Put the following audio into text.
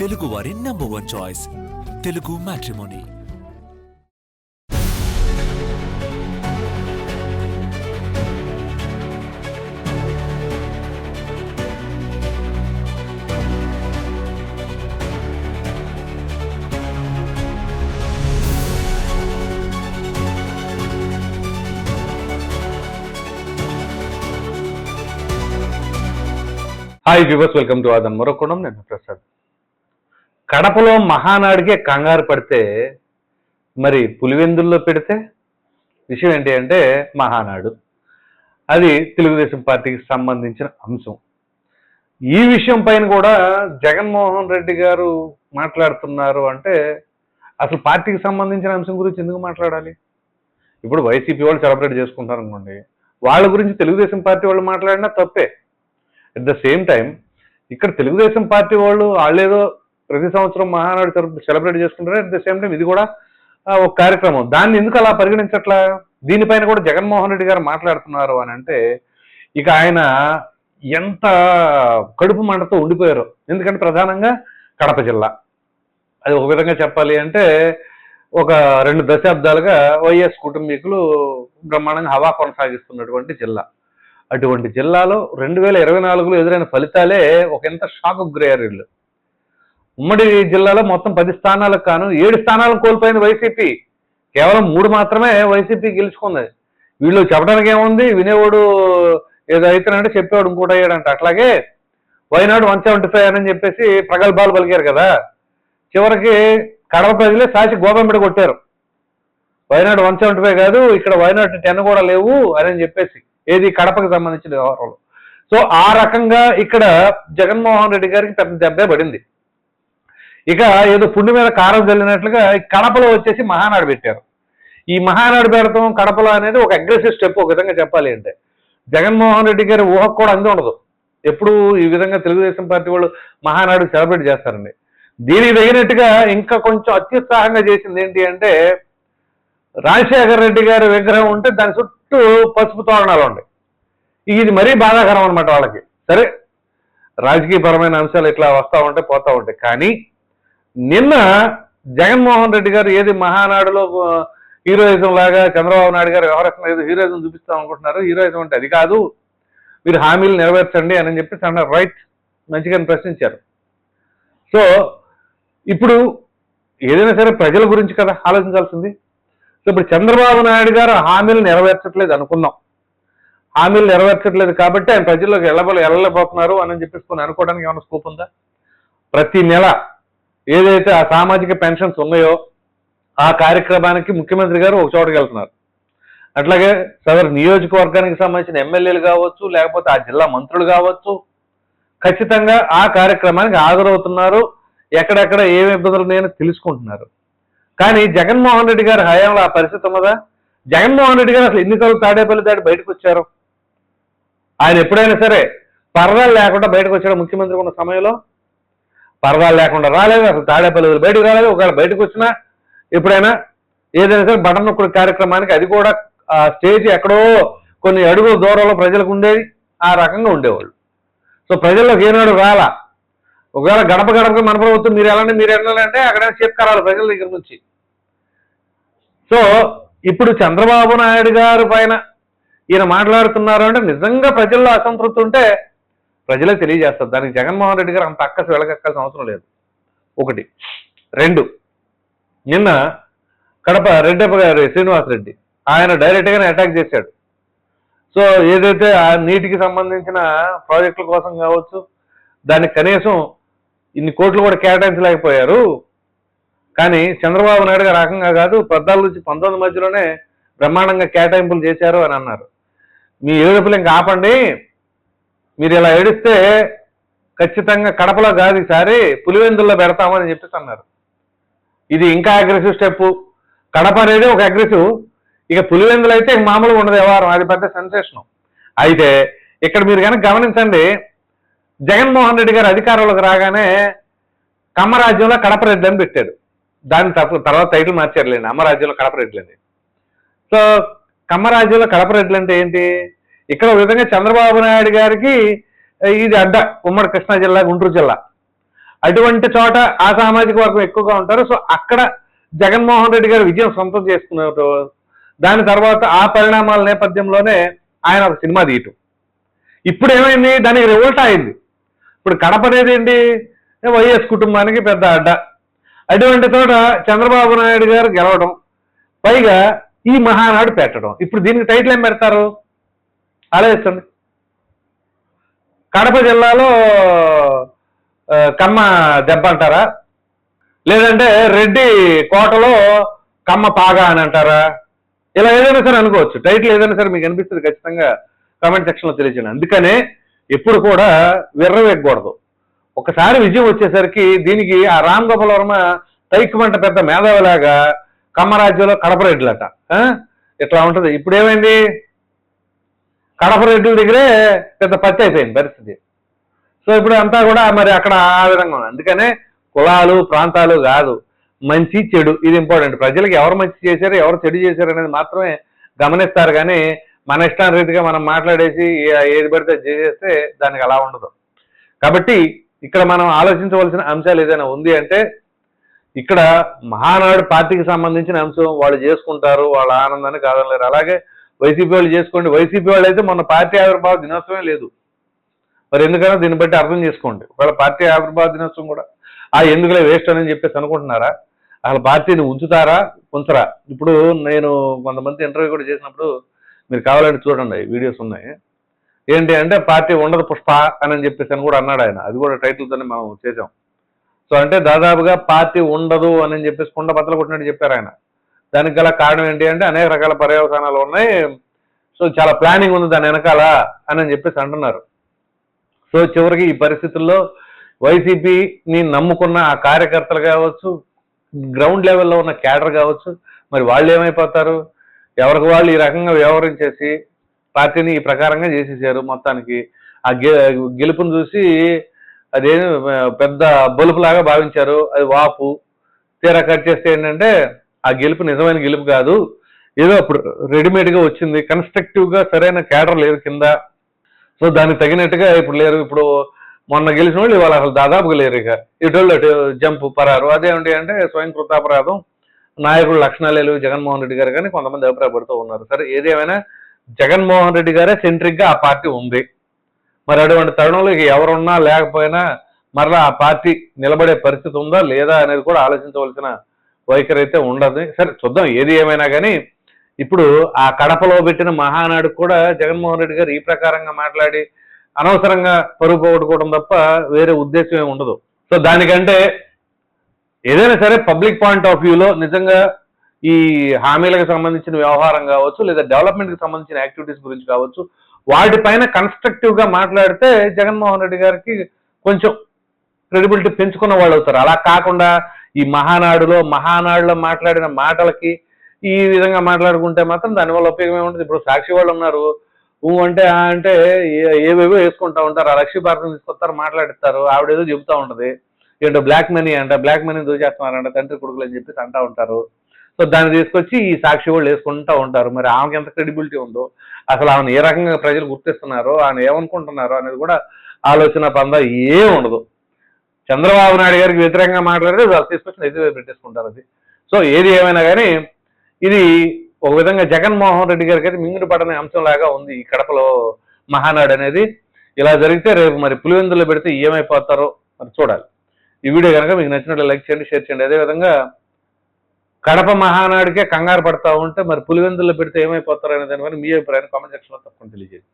తెలుగు వారి number one choice Telugu matrimony hi viewers welcome to Aadhan మరొకడం నేను ప్రసాద్ కడపలో మహానాడికే కంగారు పడితే మరి పులివెందుల్లో పెడితే? విషయం ఏంటి అంటే మహానాడు. అది తెలుగుదేశం పార్టీకి సంబంధించిన అంశం. ఈ విషయం పైన కూడా జగన్మోహన్ రెడ్డి గారు మాట్లాడుతున్నారు అంటే అసలు పార్టీకి సంబంధించిన అంశం గురించి ఎందుకు మాట్లాడాలి? ఇప్పుడు వైసీపీ వాళ్ళు సెలబ్రేట్ చేసుకుంటారు అనుకోండి. వాళ్ళ గురించి తెలుగుదేశం పార్టీ వాళ్ళు మాట్లాడినా తప్పే. అట్ ద సేమ్ టైం ఇక్కడ తెలుగుదేశం పార్టీ వాళ్ళు వాళ్ళేదో ప్రతి సంవత్సరం మహానాడు సెలబ్రేట్ చేసుకుంటారు. అట్ ద సేమ్ టైం ఇది కూడా ఒక కార్యక్రమం. దాన్ని ఎందుకు అలా పరిగణించట్లా? దీనిపైన కూడా జగన్మోహన్ రెడ్డి గారు మాట్లాడుతున్నారు అని అంటే ఇక ఆయన ఎంత కడుపు మంటతో ఉండిపోయారు. ఎందుకంటే ప్రధానంగా కడప జిల్లా. అది ఒక విధంగా చెప్పాలి అంటే ఒక రెండు దశాబ్దాలుగా వైఎస్ కుటుంబీకులు బ్రహ్మాండంగా హవా కొనసాగిస్తున్నటువంటి జిల్లా. అటువంటి జిల్లాలో రెండు వేల ఇరవై నాలుగులో ఎదురైన ఫలితాలే ఒక ఎంత షాక్ గురయ్యారు వీళ్ళు. ఉమ్మడి జిల్లాలో మొత్తం పది స్థానాలకు కాను ఏడు స్థానాలను కోల్పోయింది వైసీపీ. కేవలం మూడు మాత్రమే వైసీపీ గెలుచుకుంది. వీళ్ళు చెప్పడానికి ఏముంది? వినేవాడు ఏదో అయితేనంటే చెప్పేవాడు ఇంకోటి అయ్యాడంట. అట్లాగే వైనాడు వన్ సెవెంటీ ఫైవ్ అని చెప్పేసి ప్రగల్భాలు పలికారు కదా. చివరికి కడప ప్రజలే సాచి గోపంబిడ కొట్టారు. వైనాడు వన్ సెవెంటీ ఫైవ్ కాదు ఇక్కడ వైనాడు టెన్ కూడా లేవు అని చెప్పేసి ఏది కడపకు సంబంధించిన వ్యవహారంలో. సో ఆ రకంగా ఇక్కడ జగన్మోహన్ రెడ్డి గారికి పెద్ద దెబ్బే పడింది. ఇక ఏదో పుండు మీద కారం చల్లినట్లుగా కడపలో వచ్చేసి మహానాడు పెట్టారు. ఈ మహానాడు పెడతాం కడపలో అనేది ఒక అగ్రెసివ్ స్టెప్ ఒక విధంగా చెప్పాలి అంటే. జగన్మోహన్ రెడ్డి గారి ఊహకు కూడా అంది ఉండదు. ఎప్పుడు ఈ విధంగా తెలుగుదేశం పార్టీ వాళ్ళు మహానాడు సెలబ్రేట్ చేస్తారండి. దీనికి తగినట్టుగా ఇంకా కొంచెం అత్యుత్సాహంగా చేసింది ఏంటి అంటే రాజశేఖర రెడ్డి గారి విగ్రహం ఉంటే దాని చుట్టూ పసుపు తోరణాలు ఉన్నాయి ఇది మరీ బాధాకరం అనమాట వాళ్ళకి. సరే రాజకీయపరమైన అంశాలు ఇట్లా వస్తూ ఉంటాయి పోతూ ఉంటాయి కానీ నిన్న జగన్మోహన్ రెడ్డి గారు ఏది మహానాడులో హీరోయిజం లాగా చంద్రబాబు నాయుడు గారు వ్యవహరిస్తున్న ఏదో హీరోయిజం చూపిస్తాం అనుకుంటున్నారు. హీరోయిజం అంటే అది కాదు. మీరు హామీలు నెరవేర్చండి అని చెప్పి అన్నారు రైట్ మంచిగా ప్రశ్నించారు. సో ఇప్పుడు ఏదైనా సరే ప్రజల గురించి కదా ఆలోచించాల్సింది. సో ఇప్పుడు చంద్రబాబు నాయుడు గారు హామీలు నెరవేర్చట్లేదు అనుకుందాం హామీలు నెరవేర్చట్లేదు కాబట్టి ఆయన ప్రజల్లోకి వెళ్ళబోలు వెళ్ళలేకపోతున్నారు అని చెప్పేసుకొని అనుకోవడానికి ఏమైనా స్కోప్ ఉందా? ప్రతి నెల ఏదైతే ఆ సామాజిక పెన్షన్స్ ఉన్నాయో ఆ కార్యక్రమానికి ముఖ్యమంత్రి గారు ఒక చోటకి వెళ్తున్నారు. అట్లాగే సదరు నియోజకవర్గానికి సంబంధించిన ఎమ్మెల్యేలు కావచ్చు లేకపోతే ఆ జిల్లా మంత్రులు కావచ్చు ఖచ్చితంగా ఆ కార్యక్రమానికి హాజరవుతున్నారు. ఎక్కడెక్కడ ఏమి ఇబ్బందులు ఉన్నాయని తెలుసుకుంటున్నారు. కానీ జగన్మోహన్ రెడ్డి గారి హయాంలో ఆ పరిస్థితి ఉన్నదా? జగన్మోహన్ రెడ్డి గారు అసలు ఎన్నికలు తాడేపల్లి దాటి బయటకు వచ్చారు? ఆయన ఎప్పుడైనా సరే పర్వాలు లేకుండా బయటకు వచ్చాడు ముఖ్యమంత్రి ఉన్న సమయంలో. పరదాలు లేకుండా రాలేదు అసలు తాడేపల్లి బయటకు రాలేదు. ఒకవేళ బయటకు వచ్చినా ఎప్పుడైనా ఏదైనా సరే బటన్ నొక్కుడు కార్యక్రమానికి అది కూడా ఆ స్టేజ్ ఎక్కడో కొన్ని అడుగుల దూరంలో ప్రజలకు ఉండేది ఆ రకంగా ఉండేవాళ్ళు. సో ప్రజల్లోకి ఏనాడు రాలా. ఒకవేళ గడప గడపకి మన ప్రభుత్వం మీరు వెళ్ళండి మీరు వెళ్ళాలి అక్కడ చెప్పుకోవాలి ప్రజల దగ్గర నుంచి. సో ఇప్పుడు చంద్రబాబు నాయుడు గారి పైన ఈయన మాట్లాడుతున్నారు అంటే నిజంగా ప్రజల్లో అసంతృప్తి ఉంటే ప్రజలే తెలియజేస్తారు దానికి జగన్మోహన్ రెడ్డి గారు అంత అక్కసి వెళ్ళగక్కాల్సిన అవసరం లేదు. ఒకటి. రెండు. నిన్న కడప రెడ్డప్ప గారు శ్రీనివాస్ రెడ్డి ఆయన డైరెక్ట్గానే అటాక్ చేశాడు. సో ఏదైతే ఆ నీటికి సంబంధించిన ప్రాజెక్టుల కోసం కావచ్చు దానికి కనీసం ఇన్ని కోట్లు కూడా కేటాయించలేకపోయారు. కానీ చంద్రబాబు నాయుడు గారు రకంగా కాదు పద్నాలుగు నుంచి పంతొమ్మిది మధ్యలోనే బ్రహ్మాండంగా కేటాయింపులు చేశారు అని అన్నారు. మీ ఏడుపులు ఇంకా ఆపండి. మీరు ఇలా ఏడిస్తే ఖచ్చితంగా కడపలో కాదు ఈసారి పులివెందుల్లో పెడతామని చెప్పేసి అన్నారు. ఇది ఇంకా అగ్రెసివ్ స్టెప్ కడప అనేది ఒక అగ్రెసివ్ ఇక పులివెందులు అయితే మామూలుగా ఉండదు వ్యవహారం. అది పెద్ద సెన్సేషన్ అయితే ఇక్కడ మీరు కనుక గమనించండి జగన్మోహన్ రెడ్డి గారు అధికారంలోకి రాగానే కమ్మరాజ్యంలో కడప రెడ్డి అని పెట్టాడు దాని తప్ప తర్వాత టైటిల్ మార్చారులేండి. అమ్మరాజ్యంలో కడప రెడ్డి అని. సో కమ్మరాజ్యంలో కడప రెడ్లు అంటే ఏంటి? ఇక్కడ ఒక విధంగా చంద్రబాబు నాయుడు గారికి ఇది అడ్డ ఉమ్మడి కృష్ణా జిల్లా గుంటూరు జిల్లా. అటువంటి చోట ఆ సామాజిక వర్గం ఎక్కువగా ఉంటారు. సో అక్కడ జగన్మోహన్ రెడ్డి గారు విజయం సొంతం చేసుకున్నారు. దాని తర్వాత ఆ పరిణామాల నేపథ్యంలోనే ఆయన ఒక సినిమా తీయటం. ఇప్పుడు ఏమైంది? దానికి రివోల్ట్ అయింది. ఇప్పుడు కడప అనేది ఏంటి? వైఎస్ కుటుంబానికి పెద్ద అడ్డ. అటువంటి చోట చంద్రబాబు నాయుడు గారు గెలవడం పైగా ఈ మహానాడు పెట్టడం. ఇప్పుడు దీనికి టైటిల్ ఏం పెడతారు? ఆలోచించండి కడప జిల్లాలో కమ్మ దెబ్బ అంటారా? లేదంటే రెడ్డి కోటలో కమ్మ పాగా అని అంటారా? ఇలా ఏదైనా సరే అనుకోవచ్చు. టైటిల్ ఏదైనా సరే మీకు అనిపిస్తుంది ఖచ్చితంగా కామెంట్ సెక్షన్లో తెలియజేయండి. అందుకనే ఎప్పుడు కూడా విర్రవేయకూడదు. ఒకసారి విజయం వచ్చేసరికి దీనికి ఆ రామ్ గోపాల్ వర్మ తైక్కుమంట పెద్ద మేధావిలాగా కమ్మరాజ్యంలో కడప రెడ్లట ఇట్లా ఉంటుంది? ఇప్పుడు ఏమైంది? కడప రెడ్డి దగ్గరే పెద్ద పత్తి అయిపోయింది పరిస్థితి. సో ఇప్పుడు అంతా కూడా మరి అక్కడ ఆ విధంగా ఉంది. అందుకనే కులాలు ప్రాంతాలు కాదు. మంచి చెడు ఇది ఇంపార్టెంట్. ప్రజలకు ఎవరు మంచి చేశారు ఎవరు చెడు చేశారు అనేది మాత్రమే గమనిస్తారు కానీ మన ఇష్టాన్ని రీతిగా మనం మాట్లాడేసి ఏది పడితే చేసేస్తే దానికి అలా ఉండదు. కాబట్టి ఇక్కడ మనం ఆలోచించవలసిన అంశాలు ఏదైనా ఉంది అంటే ఇక్కడ మహానాడు పార్టీకి సంబంధించిన అంశం వాళ్ళు చేసుకుంటారు వాళ్ళ ఆనందాన్ని కాదనలేరు. అలాగే వైసీపీ వాళ్ళు చేసుకోండి. వైసీపీ వాళ్ళు అయితే మొన్న పార్టీ ఆవిర్భావ దినోత్సవమే లేదు. మరి ఎందుకన్నా దీన్ని బట్టి అర్థం చేసుకోండి. ఒకవేళ పార్టీ ఆవిర్భావ దినోత్సవం కూడా ఆ ఎందుకులే వేస్ట్ అని చెప్పేసి అనుకుంటున్నారా? అసలు పార్టీని ఉంచుతారా? ఉంచరా? ఇప్పుడు నేను కొంతమంది ఇంటర్వ్యూ కూడా చేసినప్పుడు మీరు కావాలంటే చూడండి వీడియోస్ ఉన్నాయి. ఏంటి అంటే పార్టీ ఉండదు పుష్ప అని చెప్పేసి అని కూడా అన్నాడు ఆయన. అది కూడా టైటిల్తోనే మనం చేసాం సో అంటే దాదాపుగా పార్టీ ఉండదు అని చెప్పేసి కుండ బద్దలు కొట్టినట్టు చెప్పారు ఆయన. దానికి గల కారణం ఏంటి అంటే అనేక రకాల పర్యవసానాలు ఉన్నాయి. సో చాలా ప్లానింగ్ ఉంది దాని వెనకాల అని చెప్పేసి అంటున్నారు. సో చివరికి ఈ పరిస్థితుల్లో వైసీపీని నమ్ముకున్న ఆ కార్యకర్తలు కావచ్చు గ్రౌండ్ లెవెల్లో ఉన్న క్యాడర్ కావచ్చు మరి వాళ్ళు ఏమైపోతారు? ఎవరికి వాళ్ళు ఈ రకంగా వ్యవహరించేసి పార్టీని ఈ ప్రకారంగా చేసేసారు మొత్తానికి. ఆ గె గెలుపును చూసి అదే పెద్ద బలుపులాగా భావించారు. అది వాపు. తీరా కట్ చేస్తే ఏంటంటే ఆ గెలుపు నిజమైన గెలుపు కాదు. ఏదో అప్పుడు రెడీమేడ్గా వచ్చింది. కన్స్ట్రక్టివ్గా సరైన క్యాడర్ లేదు కింద. సో దానికి తగినట్టుగా ఇప్పుడు లేరు. ఇప్పుడు మొన్న గెలిచిన వాళ్ళు ఇవాళ అసలు దాదాపుగా లేరు ఇక. ఇటువంటి అటు జంప్ పరారు. అదేమిటి అంటే స్వయం కృతాపరాధం. నాయకుడు లక్షణాలు లేవు జగన్మోహన్ రెడ్డి గారు కానీ కొంతమంది అభిప్రాయపడుతూ ఉన్నారు. సరే ఏదేమైనా జగన్మోహన్ రెడ్డి గారే సెంట్రిక్గా ఆ పార్టీ ఉంది. మరి అటువంటి తరుణంలో ఇక ఎవరున్నా లేకపోయినా మరలా ఆ పార్టీ నిలబడే పరిస్థితి ఉందా లేదా అనేది కూడా ఆలోచించవలసిన వైఖరి అయితే ఉండదు. సరే చూద్దాం ఏది ఏమైనా కానీ ఇప్పుడు ఆ కడపలో పెట్టిన మహానాడు కూడా జగన్మోహన్ రెడ్డి గారు ఈ ప్రకారంగా మాట్లాడి అనవసరంగా పరుగు పోగొట్టుకోవడం తప్ప వేరే ఉద్దేశం ఏమి ఉండదు. సో దానికంటే ఏదైనా సరే పబ్లిక్ పాయింట్ ఆఫ్ వ్యూలో నిజంగా ఈ హామీలకు సంబంధించిన వ్యవహారం కావచ్చు లేదా డెవలప్మెంట్కి సంబంధించిన యాక్టివిటీస్ గురించి కావచ్చు వాటిపైన కన్స్ట్రక్టివ్గా మాట్లాడితే జగన్మోహన్ రెడ్డి గారికి కొంచెం క్రెడిబిలిటీ పెంచుకున్న వాళ్ళు అవుతారు. అలా కాకుండా ఈ మహానాడులో మహానాడులో మాట్లాడిన మాటలకి ఈ విధంగా మాట్లాడుకుంటే మాత్రం దానివల్ల ఉపయోగం ఏముంటుంది ఇప్పుడు సాక్షి వాళ్ళు ఉన్నారు. ఊ అంటే ఆ అంటే ఏ- ఏవేవో వేసుకుంటా ఉంటారు. ఆ లక్ష్మీ భారతం తీసుకొస్తారు మాట్లాడిస్తారు. ఆవిడేదో చెబుతూ ఉంటుంది. ఏంటో బ్లాక్ మనీ అంట బ్లాక్ మనీ దోచేస్తున్నారంట తండ్రి కొడుకులు అని చెప్పి అంటా ఉంటారు. సో దాన్ని తీసుకొచ్చి ఈ సాక్షి వాళ్ళు వేసుకుంటా ఉంటారు. మరి ఆమెకి ఎంత క్రెడిబిలిటీ ఉందో అసలు ఆమెను ఏ రకంగా ప్రజలు గుర్తిస్తున్నారో ఆయన ఏమనుకుంటున్నారో అనేది కూడా ఆలోచన పంద ఏం ఉండదు. చంద్రబాబు నాయుడు గారికి వ్యతిరేకంగా మాట్లాడితే వాళ్ళు తీసుకొచ్చి నెత్తి పెట్టేసుకుంటారు అది. సో ఏది ఏమైనా కానీ ఇది ఒక విధంగా జగన్మోహన్ రెడ్డి గారికి అయితే మింగుడు పడని అంశం లాగా ఉంది ఈ కడపలో మహానాడు అనేది. ఇలా జరిగితే రేపు మరి పులివెందులో పెడితే ఏమైపోతారో మరి చూడాలి. ఈ వీడియో కనుక మీకు నచ్చినట్లు లైక్ చేయండి షేర్ చేయండి. అదేవిధంగా కడప మహానాడికే కంగారు పడతా ఉంటే మరి పులివెందుల్లో పెడితే ఏమైపోతారు అనే దాని మీద మీ అభిప్రాయాన్ని కామెంట్ సెక్షన్లో తప్పకుండా తెలియజేయండి.